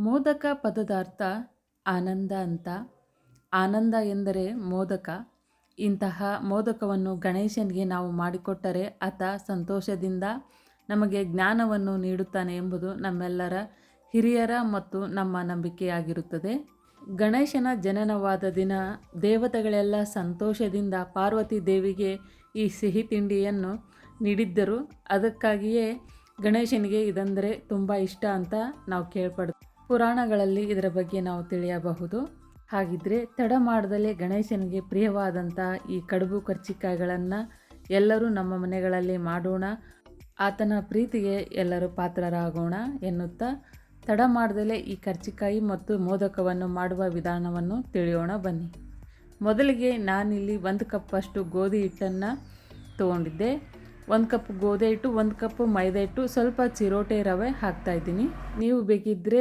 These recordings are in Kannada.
ಮೋದಕ ಪದದ ಅರ್ಥ ಆನಂದ ಅಂತ. ಆನಂದ ಎಂದರೆ ಮೋದಕ. ಇಂತಹ ಮೋದಕವನ್ನು ಗಣೇಶನಿಗೆ ನಾವು ಮಾಡಿಕೊಟ್ಟರೆ ಆತ ಸಂತೋಷದಿಂದ ನಮಗೆ ಜ್ಞಾನವನ್ನು ನೀಡುತ್ತಾನೆ ಎಂಬುದು ನಮ್ಮೆಲ್ಲರ ಹಿರಿಯರ ಮತ್ತು ನಮ್ಮ ನಂಬಿಕೆಯಾಗಿರುತ್ತದೆ. ಗಣೇಶನ ಜನನವಾದ ದಿನ ದೇವತೆಗಳೆಲ್ಲ ಸಂತೋಷದಿಂದ ಪಾರ್ವತಿ ದೇವಿಗೆ ಈ ಸಿಹಿ ತಿಂಡಿಯನ್ನು ನೀಡಿದ್ದರು. ಅದಕ್ಕಾಗಿಯೇ ಗಣೇಶನಿಗೆ ಇದಂದರೆ ತುಂಬ ಇಷ್ಟ ಅಂತ ನಾವು ಕೇಳ್ಪಡ್ ಪುರಾಣಗಳಲ್ಲಿ ಇದರ ಬಗ್ಗೆ ನಾವು ತಿಳಿಯಬಹುದು. ಹಾಗಿದ್ರೆ ತಡ ಮಾಡದಲ್ಲೇ ಗಣೇಶನಿಗೆ ಪ್ರಿಯವಾದಂಥ ಈ ಕಡುಬು ಕರ್ಚಿಕಾಯಿಗಳನ್ನು ಎಲ್ಲರೂ ನಮ್ಮ ಮನೆಗಳಲ್ಲಿ ಮಾಡೋಣ. ಆತನ ಪ್ರೀತಿಗೆ ಎಲ್ಲರೂ ಪಾತ್ರರಾಗೋಣ ಎನ್ನುತ್ತಾ ತಡ ಮಾಡದಲ್ಲೇ ಈ ಕರ್ಚಿಕಾಯಿ ಮತ್ತು ಮೋದಕವನ್ನು ಮಾಡುವ ವಿಧಾನವನ್ನು ತಿಳಿಯೋಣ ಬನ್ನಿ. ಮೊದಲಿಗೆ ನಾನಿಲ್ಲಿ ಒಂದು ಕಪ್ಪಷ್ಟು ಗೋಧಿ ಹಿಟ್ಟನ್ನು ತೊಗೊಂಡಿದ್ದೆ. ಒಂದು ಕಪ್ ಗೋಧಿ ಹಿಟ್ಟು, ಒಂದು ಕಪ್ ಮೈದಾ ಹಿಟ್ಟು, ಸ್ವಲ್ಪ ಚಿರೋಟೆ ರವೆ ಹಾಕ್ತಾಯಿದ್ದೀನಿ ನೀವು ಬೇಕಿದ್ದರೆ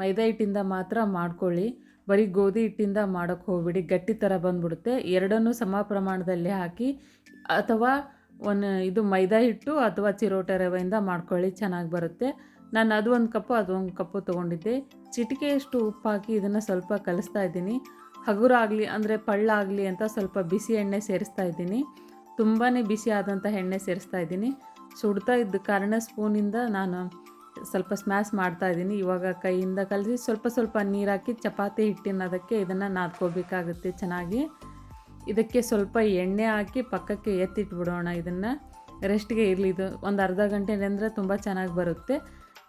ಮೈದಾ ಹಿಟ್ಟಿಂದ ಮಾತ್ರ ಮಾಡ್ಕೊಳ್ಳಿ. ಬರೀ ಗೋಧಿ ಹಿಟ್ಟಿಂದ ಮಾಡೋಕ್ಕೆ ಹೋಗ್ಬಿಡಿ. ಗಟ್ಟಿ ಥರ ಬಂದ್ಬಿಡುತ್ತೆ. ಎರಡನ್ನೂ ಸಮ ಪ್ರಮಾಣದಲ್ಲಿ ಹಾಕಿ, ಅಥವಾ ಒಂದು ಇದು ಮೈದಾ ಹಿಟ್ಟು ಅಥವಾ ಚಿರೋಟ ರವೆಯಿಂದ ಮಾಡ್ಕೊಳ್ಳಿ. ಚೆನ್ನಾಗಿ ಬರುತ್ತೆ. ನಾನು ಅದು ಒಂದು ಕಪ್ಪು, ಅದು ಒಂದು ಕಪ್ಪು ತೊಗೊಂಡಿದ್ದೆ. ಚಿಟಿಕೆಯಷ್ಟು ಉಪ್ಪು ಹಾಕಿ ಇದನ್ನು ಸ್ವಲ್ಪ ಕಲಿಸ್ತಾ ಇದ್ದೀನಿ. ಹಗುರ ಆಗಲಿ ಅಂದರೆ ಪಳ್ಳಾಗಲಿ ಅಂತ ಸ್ವಲ್ಪ ಬಿಸಿ ಎಣ್ಣೆ ಸೇರಿಸ್ತಾ ಇದ್ದೀನಿ. ತುಂಬಾ ಬಿಸಿ ಆದಂಥ ಎಣ್ಣೆ ಸೇರಿಸ್ತಾ ಇದ್ದೀನಿ. ಸುಡ್ತಾ ಇದ್ದ ಕಾರಣ ಸ್ಪೂನಿಂದ ನಾನು ಸ್ವಲ್ಪ ಸ್ಮ್ಯಾಶ್ ಮಾಡ್ತಾ ಇದ್ದೀನಿ. ಇವಾಗ ಕೈಯಿಂದ ಕಲಸಿ ಸ್ವಲ್ಪ ಸ್ವಲ್ಪ ನೀರು ಹಾಕಿ ಚಪಾತಿ ಹಿಟ್ಟಿನ ಅದಕ್ಕೆ ಇದನ್ನು ನಾದ್ಕೋಬೇಕಾಗುತ್ತೆ ಚೆನ್ನಾಗಿ. ಇದಕ್ಕೆ ಸ್ವಲ್ಪ ಎಣ್ಣೆ ಹಾಕಿ ಪಕ್ಕಕ್ಕೆ ಎತ್ತಿಟ್ಬಿಡೋಣ ಇದನ್ನು. ರೆಸ್ಟ್ಗೆ ಇರಲಿ. ಇದು ಒಂದು ಅರ್ಧ ಗಂಟೆ ನೆಂದರೆ ತುಂಬ ಚೆನ್ನಾಗಿ ಬರುತ್ತೆ.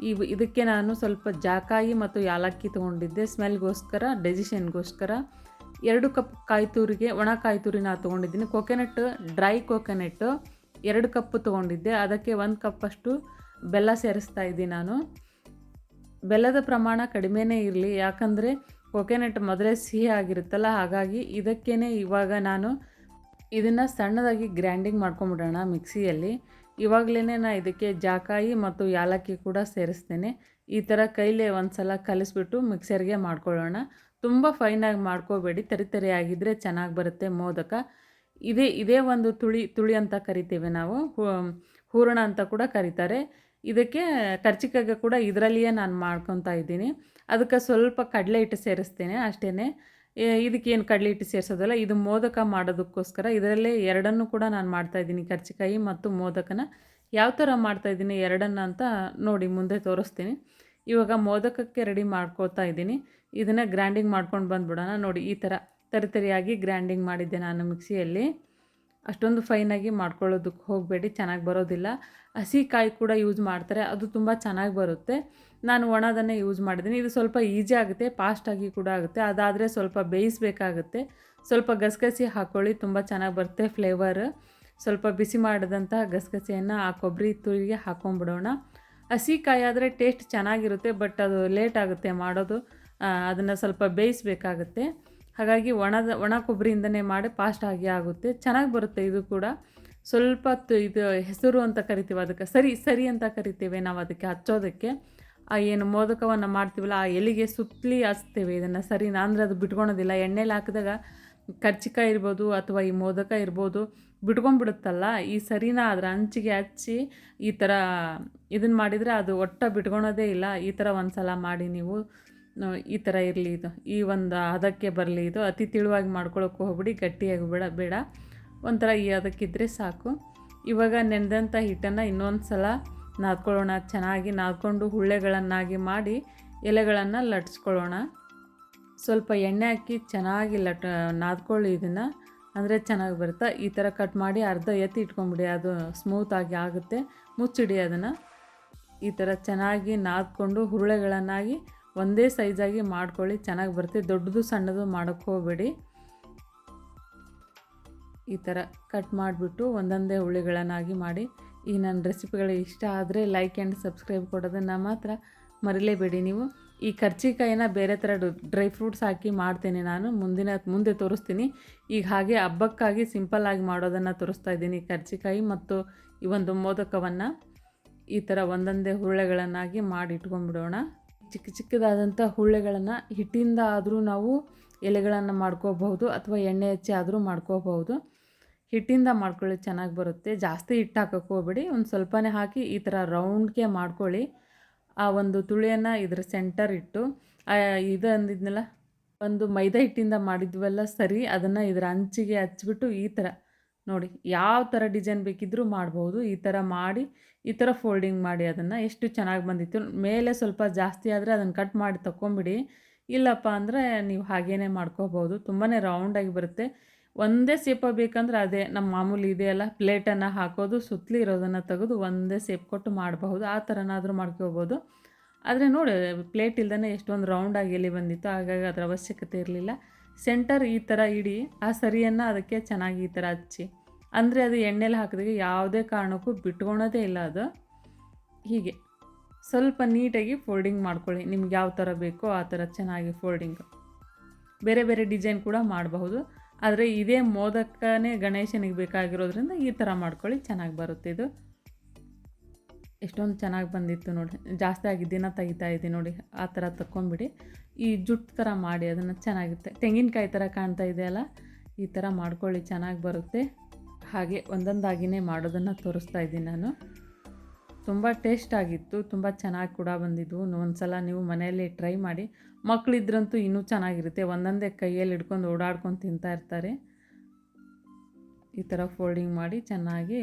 ಈ ಇದಕ್ಕೆ ನಾನು ಸ್ವಲ್ಪ ಜಾಕಾಯಿ ಮತ್ತು ಯಾಲಕ್ಕಿ ತೊಗೊಂಡಿದ್ದೆ. ಸ್ಮೆಲ್ಗೋಸ್ಕರ ಡೆಜಿಷನ್ಗೋಸ್ಕರ ಎರಡು ಕಪ್ ಕಾಯಿ ತುರಿಗೆ ಒಣ ಕಾಯಿ ತುರಿ ನಾನು ತೊಗೊಂಡಿದ್ದೀನಿ. ಕೊಕೊನಟ್ ಡ್ರೈ ಕೊಕೊನೆಟ್ಟು ಎರಡು ಕಪ್ ತೊಗೊಂಡಿದ್ದೆ. ಅದಕ್ಕೆ ಒಂದು ಕಪ್ಪಷ್ಟು ಬೆಲ್ಲ ಸೇರಿಸ್ತಾ ಇದ್ದೀನಿ ನಾನು. ಬೆಲ್ಲದ ಪ್ರಮಾಣ ಕಡಿಮೆನೇ ಇರಲಿ, ಯಾಕಂದರೆ ಕೊಕೊನಟ್ ಮೊದಲೇ ಸಿಹಿ ಆಗಿರುತ್ತಲ್ಲ, ಹಾಗಾಗಿ ಇದಕ್ಕೇ ಇವಾಗ ನಾನು ಇದನ್ನು ಸಣ್ಣದಾಗಿ ಗ್ರ್ಯಾಂಡಿಂಗ್ ಮಾಡ್ಕೊಂಬಿಡೋಣ ಮಿಕ್ಸಿಯಲ್ಲಿ. ಇವಾಗಲೇ ನಾನು ಇದಕ್ಕೆ ಜಾಕಾಯಿ ಮತ್ತು ಯಾಲಕ್ಕಿ ಕೂಡ ಸೇರಿಸ್ತೇನೆ. ಈ ಥರ ಕೈಲೇ ಒಂದು ಸಲ ಕಲಿಸ್ಬಿಟ್ಟು ಮಿಕ್ಸರ್ಗೆ ಮಾಡ್ಕೊಳ್ಳೋಣ. ತುಂಬ ಫೈನಾಗಿ ಮಾಡ್ಕೋಬೇಡಿ. ತರಿ ತರಿಯಾಗಿದ್ದರೆ ಚೆನ್ನಾಗಿ ಬರುತ್ತೆ ಮೋದಕ. ಇದೇ ಇದೇ ಒಂದು ತುಳಿ ತುಳಿ ಅಂತ ಕರಿತೇವೆ ನಾವು. ಹೂರಣ ಅಂತ ಕೂಡ ಕರೀತಾರೆ. ಇದಕ್ಕೆ ಖರ್ಚಿಕಾಗ ಕೂಡ ಇದರಲ್ಲಿಯೇ ನಾನು ಮಾಡ್ಕೊತಾ ಇದ್ದೀನಿ. ಅದಕ್ಕೆ ಸ್ವಲ್ಪ ಕಡಲೆ ಹಿಟ್ಟು ಸೇರಿಸ್ತೇನೆ ಅಷ್ಟೇ ಇದಕ್ಕೇನು ಕಡಲೆ ಹಿಟ್ಟು ಸೇರಿಸೋದಲ್ಲ, ಇದು ಮೋದಕ ಮಾಡೋದಕ್ಕೋಸ್ಕರ ಇದರಲ್ಲೇ ಎರಡನ್ನೂ ಕೂಡ ನಾನು ಮಾಡ್ತಾಯಿದ್ದೀನಿ ಕರ್ಚಿಕಾಯಿ ಮತ್ತು ಮೋದಕನ. ಯಾವ ಥರ ಮಾಡ್ತಾಯಿದ್ದೀನಿ ಎರಡನ್ನು ಅಂತ ನೋಡಿ ಮುಂದೆ ತೋರಿಸ್ತೀನಿ. ಇವಾಗ ಮೋದಕಕ್ಕೆ ರೆಡಿ ಮಾಡ್ಕೋತಾ ಇದ್ದೀನಿ. ಇದನ್ನು ಗ್ರ್ಯಾಂಡಿಂಗ್ ಮಾಡ್ಕೊಂಡು ಬಂದುಬಿಡೋಣ. ನೋಡಿ, ಈ ಥರ ತರಿತರಿಯಾಗಿ ಗ್ರ್ಯಾಂಡಿಂಗ್ ಮಾಡಿದ್ದೆ ನಾನು ಮಿಕ್ಸಿಯಲ್ಲಿ. ಅಷ್ಟೊಂದು ಫೈನಾಗಿ ಮಾಡ್ಕೊಳ್ಳೋದಕ್ಕೆ ಹೋಗಬೇಡಿ, ಚೆನ್ನಾಗಿ ಬರೋದಿಲ್ಲ. ಹಸಿ ಕಾಯಿ ಕೂಡ ಯೂಸ್ ಮಾಡ್ತಾರೆ, ಅದು ತುಂಬ ಚೆನ್ನಾಗಿ ಬರುತ್ತೆ. ನಾನು ಒಣದನ್ನೇ ಯೂಸ್ ಮಾಡಿದ್ದೀನಿ. ಇದು ಸ್ವಲ್ಪ ಈಸಿ ಆಗುತ್ತೆ ಫಾಸ್ಟಾಗಿ ಕೂಡ ಆಗುತ್ತೆ. ಅದಾದರೆ ಸ್ವಲ್ಪ ಬೇಯಿಸಬೇಕಾಗುತ್ತೆ. ಸ್ವಲ್ಪ ಗಸಗಸಿ ಹಾಕ್ಕೊಳ್ಳಿ ತುಂಬ ಚೆನ್ನಾಗಿ ಬರುತ್ತೆ ಫ್ಲೇವರ್ ಸ್ವಲ್ಪ ಬಿಸಿ ಮಾಡಿದಂಥ ಗಸಗಸೆಯನ್ನು ಆ ಕೊಬ್ಬರಿ ತುರಿಗೆ ಹಾಕ್ಕೊಂಬಿಡೋಣ ಹಸಿ ಕಾಯಿ ಆದರೆ ಟೇಸ್ಟ್ ಚೆನ್ನಾಗಿರುತ್ತೆ ಬಟ್ ಅದು ಲೇಟ್ ಆಗುತ್ತೆ ಮಾಡೋದು. ಅದನ್ನು ಸ್ವಲ್ಪ ಬೇಯಿಸಬೇಕಾಗುತ್ತೆ. ಹಾಗಾಗಿ ಒಣದ, ಒಣ ಕೊಬ್ಬರಿಯಿಂದನೇ ಮಾಡಿ ಫಾಸ್ಟ್ ಆಗಿ ಆಗುತ್ತೆ. ಚೆನ್ನಾಗಿ ಬರುತ್ತೆ ಇದು ಕೂಡ. ಸ್ವಲ್ಪ ಇದು ಹೆಸರು ಅಂತ ಕರಿತೀವಿ ಅದಕ್ಕೆ. ಸರಿ ಸರಿ ಅಂತ ಕರಿತೀವಿ ನಾವು ಅದಕ್ಕೆ ಹಚ್ಚೋದಕ್ಕೆ. ಆ ಏನು ಮೋದಕವನ್ನು ಮಾಡ್ತೀವಲ್ಲ, ಆ ಎಲೆಗೆ ಸುತ್ತಲಿ ಹಚ್ತೇವೆ ಇದನ್ನು. ಸರಿ ಅಂದರೆ ಅದು ಬಿಟ್ಕೊಳೋದಿಲ್ಲ. ಎಣ್ಣೆಲಿ ಹಾಕಿದಾಗ ಕರ್ಚಿಕಾಯಿ ಇರ್ಬೋದು ಅಥವಾ ಈ ಮೋದಕ ಇರ್ಬೋದು ಬಿಟ್ಕೊಂಡ್ಬಿಡುತ್ತಲ್ಲ. ಈ ಸರಿನ ಅದರ ಅಂಚಿಗೆ ಹಚ್ಚಿ ಈ ಥರ ಇದನ್ನು ಮಾಡಿದರೆ ಅದು ಒಟ್ಟ ಬಿಟ್ಕೊಳೋದೇ ಇಲ್ಲ. ಈ ಥರ ಒಂದು ಸಲ ಮಾಡಿ ನೀವು. ಈ ಥರ ಇರಲಿ ಇದು. ಈ ಒಂದು ಹದಕ್ಕೆ ಬರಲಿ ಇದು. ಅತಿ ತಿಳುವಾಗಿ ಮಾಡ್ಕೊಳ್ಳೋಕ್ಕೂ ಹೋಗ್ಬಿಡಿ, ಗಟ್ಟಿಯಾಗಿ ಬೇಡ ಬೇಡ. ಒಂಥರ ಈ ಅದಕ್ಕಿದ್ರೆ ಸಾಕು. ಇವಾಗ ನೆನೆದಂಥ ಹಿಟ್ಟನ್ನು ಇನ್ನೊಂದು ಸಲ ನಾದ್ಕೊಳ್ಳೋಣ. ಚೆನ್ನಾಗಿ ನಾದ್ಕೊಂಡು ಹುಳ್ಳೆಗಳನ್ನಾಗಿ ಮಾಡಿ ಎಲೆಗಳನ್ನು ಲಟ್ಸ್ಕೊಳ್ಳೋಣ. ಸ್ವಲ್ಪ ಎಣ್ಣೆ ಹಾಕಿ ಚೆನ್ನಾಗಿ ಲಟ್, ನಾದ್ಕೊಳ್ಳಿ ಇದನ್ನು. ಅಂದರೆ ಚೆನ್ನಾಗಿ ಬರುತ್ತೆ? ಈ ಥರ ಕಟ್ ಮಾಡಿ ಅರ್ಧ ಎತ್ತಿ ಇಟ್ಕೊಂಬಿಡಿ. ಅದು ಸ್ಮೂತಾಗಿ ಆಗುತ್ತೆ. ಮುಚ್ಚಿಡಿ ಅದನ್ನು. ಈ ಥರ ಚೆನ್ನಾಗಿ ನಾದ್ಕೊಂಡು ಹುರುಳೆಗಳನ್ನಾಗಿ ಒಂದೇ ಸೈಜಾಗಿ ಮಾಡ್ಕೊಳ್ಳಿ, ಚೆನ್ನಾಗಿ ಬರುತ್ತೆ. ದೊಡ್ಡದು ಸಣ್ಣದು ಮಾಡೋಕ್ಕೆ ಹೋಗಬೇಡಿ. ಈ ಥರ ಕಟ್ ಮಾಡಿಬಿಟ್ಟು ಒಂದೊಂದೇ ಹುಳಿಗಳನ್ನಾಗಿ ಮಾಡಿ. ಈ ನನ್ನ ರೆಸಿಪಿಗಳು ಇಷ್ಟ ಆದರೆ ಲೈಕ್ ಆ್ಯಂಡ್ ಸಬ್ಸ್ಕ್ರೈಬ್ ಕೊಡೋದನ್ನು ಮಾತ್ರ ಮರಿಲೇಬೇಡಿ ನೀವು. ಈ ಕರ್ಚಿಕಾಯಿನ ಬೇರೆ ಥರ ಡ್ರೈ ಫ್ರೂಟ್ಸ್ ಹಾಕಿ ಮಾಡ್ತೇನೆ ನಾನು. ಮುಂದಿನ, ಮುಂದೆ ತೋರಿಸ್ತೀನಿ. ಈಗ ಹಾಗೆ ಹಬ್ಬಕ್ಕಾಗಿ ಸಿಂಪಲ್ಲಾಗಿ ಮಾಡೋದನ್ನು ತೋರಿಸ್ತಾ ಇದ್ದೀನಿ ಕರ್ಚಿಕಾಯಿ ಮತ್ತು ಈ ಒಂದು ಮೋದಕವನ್ನು. ಈ ಥರ ಒಂದೊಂದೇ ಹುರುಳೆಗಳನ್ನಾಗಿ ಮಾಡಿ ಇಟ್ಕೊಂಡ್ಬಿಡೋಣ. ಚಿಕ್ಕ ಚಿಕ್ಕದಾದಂಥ ಹುಳ್ಳೆಗಳನ್ನು ಹಿಟ್ಟಿಂದ ಆದರೂ ನಾವು ಎಲೆಗಳನ್ನು ಮಾಡ್ಕೋಬಹುದು ಅಥವಾ ಎಣ್ಣೆ ಹಚ್ಚಿ ಆದರೂ ಮಾಡ್ಕೋಬಹುದು. ಹಿಟ್ಟಿಂದ ಮಾಡ್ಕೊಳ್ಳಿ, ಚೆನ್ನಾಗಿ ಬರುತ್ತೆ. ಜಾಸ್ತಿ ಹಿಟ್ಟು ಹಾಕೋಕ್ಕೆ ಹೋಗ್ಬೇಡಿ. ಒಂದು ಸ್ವಲ್ಪನೇ ಹಾಕಿ ಈ ಥರ ರೌಂಡ್ಗೆ ಮಾಡ್ಕೊಳ್ಳಿ. ಆ ಒಂದು ತುಳಿಯನ್ನು ಇದ್ರ ಸೆಂಟರ್ ಇಟ್ಟು ಇದು ಅಂದಿದ್ನಲ್ಲ, ಒಂದು ಮೈದಾ ಹಿಟ್ಟಿಂದ ಮಾಡಿದ್ವಲ್ಲ ಸರಿ, ಅದನ್ನು ಇದರ ಅಂಚಿಗೆ ಹಚ್ಬಿಟ್ಟು ಈ ಥರ ನೋಡಿ, ಯಾವ ಥರ ಡಿಸೈನ್ ಬೇಕಿದ್ದರೂ ಮಾಡ್ಬೋದು. ಈ ಥರ ಮಾಡಿ, ಈ ಥರ ಫೋಲ್ಡಿಂಗ್ ಮಾಡಿ ಅದನ್ನು ಎಷ್ಟು ಚೆನ್ನಾಗಿ ಬಂದಿತ್ತು. ಮೇಲೆ ಸ್ವಲ್ಪ ಜಾಸ್ತಿ ಆದರೆ ಅದನ್ನು ಕಟ್ ಮಾಡಿ ತಗೊಂಬಿಡಿ ಇಲ್ಲಪ್ಪ ಅಂದರೆ ನೀವು ಹಾಗೇ ಮಾಡ್ಕೋಬೋದು. ತುಂಬಾ ರೌಂಡಾಗಿ ಬರುತ್ತೆ. ಒಂದೇ ಸೇಪ ಬೇಕಂದ್ರೆ ಅದೇ ನಮ್ಮ ಮಾಮೂಲಿ ಇದೆಯಲ್ಲ ಪ್ಲೇಟನ್ನು ಹಾಕೋದು ಸುತ್ತಲಿ ಇರೋದನ್ನು ತೆಗೆದು ಒಂದೇ ಸೇಪ್ ಕೊಟ್ಟು ಮಾಡಬಹುದು. ಆ ಥರನಾದರೂ ಮಾಡ್ಕೋಬೋದು. ಆದರೆ ನೋಡಿ ಪ್ಲೇಟ್ ಇಲ್ದೇ ಎಷ್ಟೊಂದು ರೌಂಡಾಗಿ ಎಲ್ಲಿ ಬಂದಿತ್ತು, ಹಾಗಾಗಿ ಅದರ ಅವಶ್ಯಕತೆ ಇರಲಿಲ್ಲ. ಸೆಂಟರ್ ಈ ಥರ ಇಡಿ, ಆ ಸರಿಯನ್ನು ಅದಕ್ಕೆ ಚೆನ್ನಾಗಿ ಈ ಥರ ಹಚ್ಚಿ. ಅಂದರೆ ಅದು ಎಣ್ಣೆಲಿ ಹಾಕಿದಾಗ ಯಾವುದೇ ಕಾರಣಕ್ಕೂ ಬಿಟ್ಕೊಳೋದೇ ಇಲ್ಲ ಅದು. ಹೀಗೆ. ಸ್ವಲ್ಪ ನೀಟಾಗಿ ಫೋಲ್ಡಿಂಗ್ ಮಾಡ್ಕೊಳ್ಳಿ, ನಿಮ್ಗೆ ಯಾವ ಥರ ಬೇಕೋ ಆ ಥರ ಚೆನ್ನಾಗಿ ಫೋಲ್ಡಿಂಗ್. ಬೇರೆ ಬೇರೆ ಡಿಸೈನ್ ಕೂಡ ಮಾಡಬಹುದು, ಆದರೆ ಇದೇ ಮೋದಕನೇ ಗಣೇಶನಿಗೆ ಬೇಕಾಗಿರೋದ್ರಿಂದ ಈ ಥರ ಮಾಡ್ಕೊಳ್ಳಿ, ಚೆನ್ನಾಗಿ ಬರುತ್ತೆ ಇದು. ಎಷ್ಟೊಂದು ಚೆನ್ನಾಗಿ ಬಂದಿತ್ತು ನೋಡಿ. ಜಾಸ್ತಿ ಆಗಿದ್ದೀನ ತೆಗಿತಾ ಇದ್ದೀನಿ ನೋಡಿ. ಆ ಥರ ತಕ್ಕೊಂಬಿಡಿ. ಈ ಜುಟ್ಟು ಥರ ಮಾಡಿ, ಅದನ್ನು ಚೆನ್ನಾಗಿರುತ್ತೆ. ತೆಂಗಿನಕಾಯಿ ಥರ ಕಾಣ್ತಾ ಇದೆಯಲ್ಲ ಈ ಥರ ಮಾಡ್ಕೊಳ್ಳಿ, ಚೆನ್ನಾಗಿ ಬರುತ್ತೆ. ಹಾಗೆ ಒಂದೊಂದಾಗಿನೇ ಮಾಡೋದನ್ನು ತೋರಿಸ್ತಾ ಇದ್ದೀನಿ ನಾನು. ತುಂಬ ಟೇಸ್ಟ್ ಆಗಿತ್ತು, ತುಂಬ ಚೆನ್ನಾಗಿ ಕೂಡ ಬಂದಿದ್ವು ಒಂದು ಸಲ ನೀವು ಮನೆಯಲ್ಲಿ ಟ್ರೈ ಮಾಡಿ. ಮಕ್ಕಳಿದ್ರಂತೂ ಇನ್ನೂ ಚೆನ್ನಾಗಿರುತ್ತೆ. ಒಂದೊಂದೇ ಕೈಯಲ್ಲಿ ಹಿಡ್ಕೊಂಡು ಓಡಾಡ್ಕೊಂಡು ತಿಂತಾ ಇರ್ತಾರೆ. ಈ ಥರ ಫೋಲ್ಡಿಂಗ್ ಮಾಡಿ ಚೆನ್ನಾಗಿ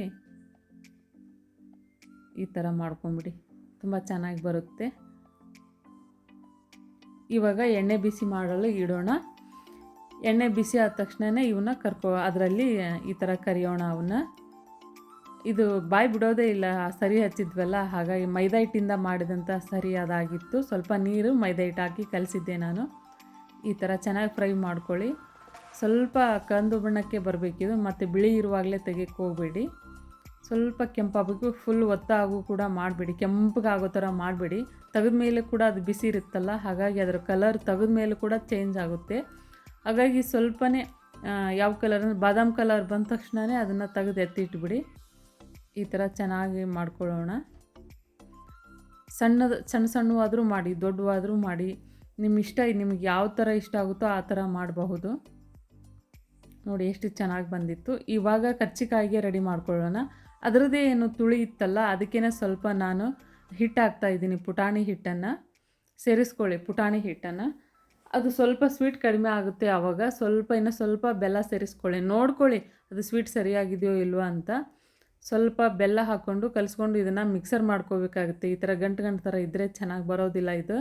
ಈ ಥರ ಮಾಡ್ಕೊಂಬಿಡಿ. ತುಂಬ ಚೆನ್ನಾಗಿ ಬರುತ್ತೆ. ಇವಾಗ ಎಣ್ಣೆ ಬಿಸಿ ಮಾಡಲು ಇಡೋಣ. ಎಣ್ಣೆ ಬಿಸಿ ಆದ ತಕ್ಷಣವೇ ಇವನ್ನ ಕರ್ಕೊ, ಅದರಲ್ಲಿ ಈ ಥರ ಕರಿಯೋಣ ಅವನ್ನ. ಇದು ಬಾಯಿ ಬಿಡೋದೇ ಇಲ್ಲ ಸರಿ ಹಚ್ಚಿದ್ವಲ್ಲ, ಹಾಗಾಗಿ ಮೈದಾ ಹಿಟ್ಟಿಂದ ಮಾಡಿದಂಥ ಸರಿ ಅದಾಗಿತ್ತು. ಸ್ವಲ್ಪ ನೀರು ಮೈದಾ ಹಿಟ್ಟು ಹಾಕಿ ಕಲಿಸಿದ್ದೆ ನಾನು. ಈ ಥರ ಚೆನ್ನಾಗಿ ಫ್ರೈ ಮಾಡ್ಕೊಳ್ಳಿ. ಸ್ವಲ್ಪ ಕಂದು ಬಣ್ಣಕ್ಕೆ ಬರಬೇಕಿದು, ಮತ್ತು ಬಿಳಿ ಇರುವಾಗಲೇ ತೆಗಿಯಕ್ಕೆ ಹೋಗಬೇಡಿ. ಸ್ವಲ್ಪ ಕೆಂಪಾಗಬೇಕು ಫುಲ್ ಒತ್ತಾಗೂ ಕೂಡ ಮಾಡಬೇಡಿ. ಕೆಂಪಗಾಗೋ ಥರ ಮಾಡಬೇಡಿ. ತೆಗೆದ ಮೇಲೆ ಕೂಡ ಅದು ಬಿಸಿ ಇರುತ್ತಲ್ಲ, ಹಾಗಾಗಿ ಅದರ ಕಲರ್ ತೆಗೆದ ಮೇಲೆ ಕೂಡ ಚೇಂಜ್ ಆಗುತ್ತೆ. ಹಾಗಾಗಿ ಸ್ವಲ್ಪನೇ ಯಾವ ಕಲರ್ ಅಂದರೆ ಬಾದಾಮ್ ಕಲರ್ ಬಂದ ತಕ್ಷಣವೇ ಅದನ್ನು ತೆಗೆದು ಎತ್ತಿಟ್ಬಿಡಿ. ಈ ಥರ ಚೆನ್ನಾಗಿ ಮಾಡ್ಕೊಳ್ಳೋಣ. ಸಣ್ಣದು, ಸಣ್ಣ ಸಣ್ಣವಾದರೂ ಮಾಡಿ, ದೊಡ್ಡವಾದರೂ ಮಾಡಿ. ನಿಮ್ಮ ಇಷ್ಟ, ನಿಮ್ಗೆ ಯಾವ ಥರ ಇಷ್ಟ ಆಗುತ್ತೋ ಆ ಥರ ಮಾಡಬಹುದು. ನೋಡಿ, ಎಷ್ಟು ಚೆನ್ನಾಗಿ ಬಂದಿತ್ತು. ಇವಾಗ ಕರ್ಚಿಕಾಯಿಗೆ ರೆಡಿ ಮಾಡ್ಕೊಳ್ಳೋಣ. ಅದರದ್ದೇ ಏನು ತುಳಿ ಇತ್ತಲ್ಲ ಅದಕ್ಕೇ ಸ್ವಲ್ಪ ನಾನು ಹಿಟ್ಟು ಹಾಕ್ತಾ ಇದ್ದೀನಿ, ಪುಟಾಣಿ ಹಿಟ್ಟನ್ನು ಸೇರಿಸ್ಕೊಳ್ಳಿ, ಪುಟಾಣಿ ಹಿಟ್ಟನ್ನು. ಅದು ಸ್ವಲ್ಪ ಸ್ವೀಟ್ ಕಡಿಮೆ ಆಗುತ್ತೆ ಆವಾಗ, ಸ್ವಲ್ಪ ಇನ್ನು ಸ್ವಲ್ಪ ಬೆಲ್ಲ ಸೇರಿಸ್ಕೊಳ್ಳಿ. ನೋಡ್ಕೊಳ್ಳಿ, ಅದು ಸ್ವೀಟ್ ಸರಿಯಾಗಿದೆಯೋ ಇಲ್ವೋ ಅಂತ. ಸ್ವಲ್ಪ ಬೆಲ್ಲ ಹಾಕ್ಕೊಂಡು ಕಲಿಸ್ಕೊಂಡು ಇದನ್ನು ಮಿಕ್ಸರ್ ಮಾಡ್ಕೋಬೇಕಾಗುತ್ತೆ. ಈ ಥರ ಗಂಟು ಗಂಟು ಥರ ಇದ್ದರೆ ಚೆನ್ನಾಗಿ ಬರೋದಿಲ್ಲ ಇದು.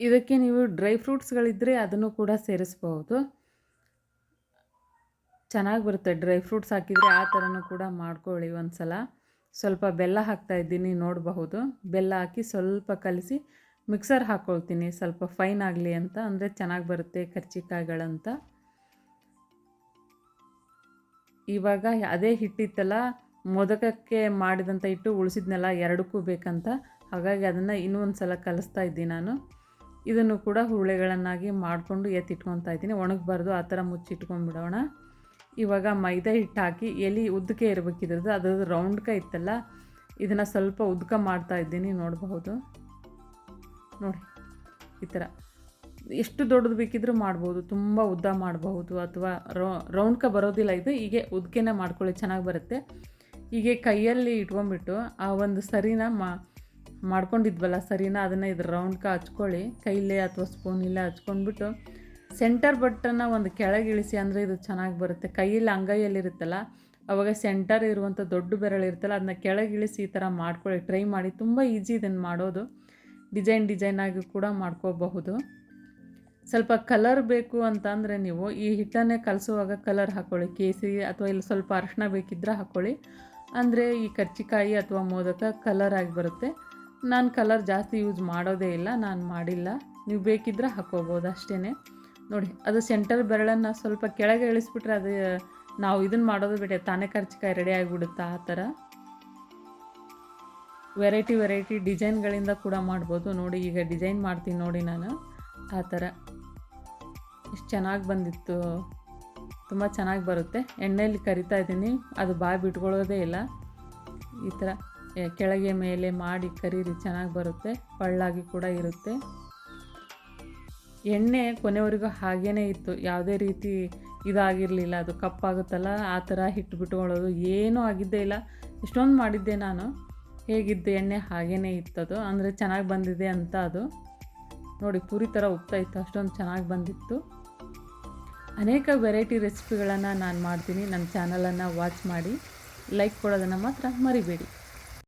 ಇದಕ್ಕೆ ನೀವು ಡ್ರೈ ಫ್ರೂಟ್ಸ್ಗಳಿದ್ದರೆ ಅದನ್ನು ಕೂಡ ಸೇರಿಸ್ಬೋದು ಚೆನ್ನಾಗಿ ಬರುತ್ತೆ. ಡ್ರೈ ಫ್ರೂಟ್ಸ್ ಹಾಕಿದರೆ ಆ ಥರನೂ ಕೂಡ ಮಾಡ್ಕೊಳ್ಳಿ ಒಂದು ಸಲ ಸ್ವಲ್ಪ ಬೆಲ್ಲ ಹಾಕ್ತಾ ಇದ್ದೀನಿ ನೋಡಬಹುದು. ಬೆಲ್ಲ ಹಾಕಿ ಸ್ವಲ್ಪ ಕಲಸಿ ಮಿಕ್ಸರ್ ಹಾಕ್ಕೊಳ್ತೀನಿ ಸ್ವಲ್ಪ ಫೈನ್ ಆಗಲಿ ಅಂತ. ಅಂದರೆ ಚೆನ್ನಾಗಿ ಬರುತ್ತೆ ಕರ್ಚಿಕಾಯಿಗಳಂತ. ಇವಾಗ ಅದೇ ಹಿಟ್ಟಿತ್ತಲ್ಲ, ಮೊದಕಕ್ಕೆ ಮಾಡಿದಂಥ ಹಿಟ್ಟು ಉಳಿಸಿದ್ನೆಲ್ಲ, ಎರಡಕ್ಕೂ ಬೇಕಂತ. ಹಾಗಾಗಿ ಅದನ್ನು ಇನ್ನೂ ಒಂದು ಸಲ ಕಲಿಸ್ತಾ ಇದ್ದೀನಿ ನಾನು. ಇದನ್ನು ಕೂಡ ಹುರುಳೆಗಳನ್ನಾಗಿ ಮಾಡಿಕೊಂಡು ಎತ್ತಿಟ್ಕೊತಾ ಇದ್ದೀನಿ. ಒಣಗಬಾರ್ದು. ಆ ಥರ ಮುಚ್ಚಿಟ್ಕೊಂಡ್ಬಿಡೋಣ. ಇವಾಗ ಮೈದಾ ಹಿಟ್ಟು ಹಾಕಿ ಎಲೆ ಉದ್ದಕ್ಕೆ ಇರಬೇಕಿದ್ರದ್ದು, ಅದ್ರದ್ದು ರೌಂಡ್ಕ ಇತ್ತಲ್ಲ, ಇದನ್ನು ಸ್ವಲ್ಪ ಉದ್ಕ ಮಾಡ್ತಾ ಇದ್ದೀನಿ, ನೋಡಬಹುದು. ನೋಡಿ, ಈ ಥರ ಎಷ್ಟು ದೊಡ್ಡದು ಬೇಕಿದ್ರೂ ಮಾಡ್ಬೋದು ತುಂಬ ಉದ್ದ ಮಾಡಬಹುದು, ಅಥವಾ ರೌಂಡ್ಕ ಬರೋದಿಲ್ಲ ಇದು, ಹೀಗೆ ಉದ್ಕೆನೇ ಮಾಡ್ಕೊಳ್ಳಿ, ಚೆನ್ನಾಗಿ ಬರುತ್ತೆ. ಹೀಗೆ ಕೈಯಲ್ಲಿ ಇಟ್ಕೊಂಡ್ಬಿಟ್ಟು ಆ ಒಂದು ಸರಿನ ಮಾ, ಮಾಡ್ಕೊಂಡಿದ್ವಲ್ಲ ಸರಿನ, ಅದನ್ನು ಇದ್ರ ರೌಂಡ್ಕ ಹಚ್ಕೊಳ್ಳಿ. ಕೈಲೇ ಅಥವಾ ಸ್ಪೂನಿಲ್ಲೇ ಹಚ್ಕೊಂಡ್ಬಿಟ್ಟು ಸೆಂಟರ್ ಬಟ್ಟನ್ನು ಒಂದು ಕೆಳಗೆ ಇಳಿಸಿ ಅಂದರೆ ಇದು ಚೆನ್ನಾಗಿ ಬರುತ್ತೆ. ಕೈಯಲ್ಲಿ ಅಂಗೈಯಲ್ಲಿರುತ್ತಲ್ಲ, ಅವಾಗ ಸೆಂಟರ್ ಇರುವಂಥ ದೊಡ್ಡ ಬೆರಳು ಇರುತ್ತಲ್ಲ ಅದನ್ನ ಕೆಳಗೆ ಇಳಿಸಿ ಈ ಥರ ಮಾಡ್ಕೊಳ್ಳಿ. ಟ್ರೈ ಮಾಡಿ. ತುಂಬ ಈಸಿ ಇದನ್ನು ಮಾಡೋದು. ಡಿಸೈನ್ ಡಿಸೈನಾಗಿ ಕೂಡ ಮಾಡ್ಕೋಬಹುದು. ಸ್ವಲ್ಪ ಕಲರ್ ಬೇಕು ಅಂತಂದರೆ ನೀವು ಈ ಹಿಟ್ಟನ್ನೇ ಕಲಸುವಾಗ ಕಲರ್ ಹಾಕ್ಕೊಳ್ಳಿ ಕೇಸರಿ ಅಥವಾ ಇಲ್ಲಿ ಸ್ವಲ್ಪ ಅರಿಶಿನ ಬೇಕಿದ್ದರೆ ಹಾಕ್ಕೊಳ್ಳಿ ಅಂದರೆ ಈ ಕರ್ಚಿಕಾಯಿ ಅಥವಾ ಮೋದಕ ಕಲರ್ ಆಗಿ ಬರುತ್ತೆ. ನಾನು ಕಲರ್ ಜಾಸ್ತಿ ಯೂಸ್ ಮಾಡೋದೇ ಇಲ್ಲ, ನಾನು ಮಾಡಿಲ್ಲ. ನೀವು ಬೇಕಿದ್ದರೆ ಹಾಕ್ಕೋಬೋದು ಅಷ್ಟೇ ನೋಡಿ, ಅದು ಸೆಂಟರ್ ಬೆರಳನ್ನು ಸ್ವಲ್ಪ ಕೆಳಗೆ ಇಳಿಸ್ಬಿಟ್ರೆ ಅದು ನಾವು ಇದನ್ನು ಮಾಡೋದು ಬಿಟ್ಟೆ, ತಾನೇ ಖರ್ಚಿಕಾಯಿ ರೆಡಿ ಆಗಿಬಿಡುತ್ತೆ ಆ ಥರ. ವೆರೈಟಿ ವೆರೈಟಿ ಡಿಸೈನ್ಗಳಿಂದ ಕೂಡ ಮಾಡ್ಬೋದು. ನೋಡಿ, ಈಗ ಡಿಸೈನ್ ಮಾಡ್ತೀನಿ ನೋಡಿ ನಾನು ಆ ಥರ. ಎಷ್ಟು ಚೆನ್ನಾಗಿ ಬಂದಿತ್ತು. ತುಂಬ ಚೆನ್ನಾಗಿ ಬರುತ್ತೆ. ಎಣ್ಣೆಯಲ್ಲಿ ಕರಿತಾ ಇದ್ದೀನಿ. ಅದು ಬಾಯಿ ಬಿಟ್ಕೊಳ್ಳೋದೇ ಇಲ್ಲ. ಈ ಥರ, ಕೆಳಗೆ, ಮೇಲೆ ಮಾಡಿ ಕರೀರಿ, ಚೆನ್ನಾಗಿ ಬರುತ್ತೆ. ಪಳ್ಳಾಗಿ ಕೂಡ ಇರುತ್ತೆ. ಎಣ್ಣೆ ಕೊನೆವರೆಗೂ ಹಾಗೇ ಇತ್ತು. ಯಾವುದೇ ರೀತಿ ಇದಾಗಿರಲಿಲ್ಲ. ಅದು ಕಪ್ಪಾಗುತ್ತಲ್ಲ, ಆ ಥರ ಹಿಟ್ಟು ಬಿಟ್ಕೊಳ್ಳೋದು ಏನೂ ಆಗಿದ್ದೇ ಇಲ್ಲ. ಇಷ್ಟೊಂದು ಮಾಡಿದ್ದೆ ನಾನು. ಹೇಗಿದ್ದು ಎಣ್ಣೆ ಹಾಗೇ ಇತ್ತದು ಅಂದರೆ ಚೆನ್ನಾಗಿ ಬಂದಿದೆ ಅಂತ ಅದು. ನೋಡಿ, ಪೂರಿ ಥರ ಉಪ್ತಾ ಇತ್ತು. ಅಷ್ಟೊಂದು ಚೆನ್ನಾಗಿ ಬಂದಿತ್ತು. ಅನೇಕ ವೆರೈಟಿ ರೆಸಿಪಿಗಳನ್ನು ನಾನು ಮಾಡ್ತೀನಿ. ನನ್ನ ಚಾನಲನ್ನು ವಾಚ್ ಮಾಡಿ. ಲೈಕ್ ಕೊಡೋದನ್ನು ಮಾತ್ರ ಮರಿಬೇಡಿ.